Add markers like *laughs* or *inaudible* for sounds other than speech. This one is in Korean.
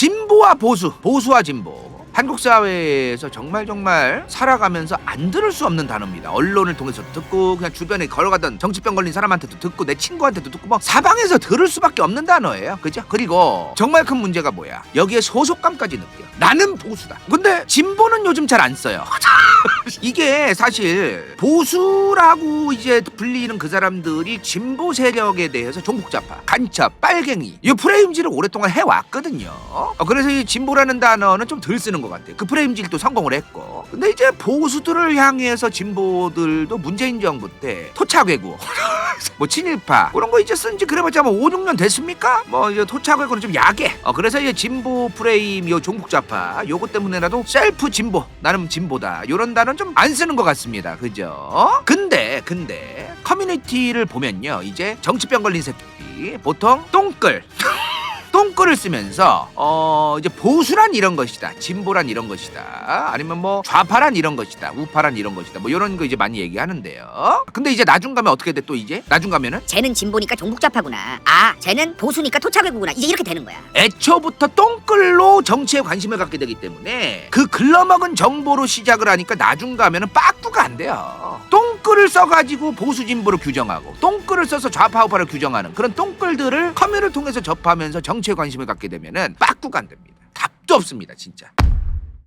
진보와 보수, 보수와 진보. 한국 사회에서 정말 정말 살아가면서 안 들을 수 없는 단어입니다. 언론을 통해서 듣고 그냥 주변에 걸어가던 정치병 걸린 사람한테도 듣고 내 친구한테도 듣고 뭐 사방에서 들을 수밖에 없는 단어예요. 그죠? 그리고 정말 큰 문제가 뭐야? 여기에 소속감까지 느껴. 나는 보수다. 근데 진보는 요즘 잘 안 써요. *laughs* 이게 사실 보수라고 이제 불리는 그 사람들이 진보 세력에 대해서 종북자파, 간첩, 빨갱이 이 프레임질을 오랫동안 해왔거든요. 어, 그래서 이 진보라는 단어는 좀 덜 쓰는 것 같아요. 그 프레임질도 성공을 했고. 근데 이제 보수들을 향해서 진보들도 문재인 정부 때 토착외구, *laughs* 뭐 친일파 그런 거 이제 쓴지 그래봤자 뭐 5, 6년 됐습니까? 뭐 이제 토착외구는 좀 야해. 어, 그래서 이제 진보 프레임 요 종북자파 요것 때문에라도 셀프 진보 나는 진보다 요런 단어는 좀안 쓰는 것 같습니다. 그죠? 근데 근데 커뮤니티를 보면요 이제 정치병 걸린 새끼 보통 똥끌 *laughs* 똥글을 쓰면서 어 이제 보수란 이런 것이다 진보란 이런 것이다 아니면 뭐 좌파란 이런 것이다 우파란 이런 것이다 뭐 이런 거 이제 많이 얘기하는데요 근데 이제 나중 가면 어떻게 돼 또 이제 나중 가면은 쟤는 진보니까 종북좌파구나. 아, 쟤는 보수니까 토착외구구나. 이제 이렇게 되는 거야. 애초부터 똥글로 정치에 관심을 갖게 되기 때문에 그 글러먹은 정보로 시작을 하니까 나중 가면은 빠꾸가 안 돼요. 똥글을 써가지고 보수 진보를 규정하고 똥글을 써서 좌파 우파를 규정하는 그런 똥글들을 커뮤를 통해서 접하면서 정치에 관심을 갖게 되면은 빠꾸가 안 됩니다. 답도 없습니다, 진짜.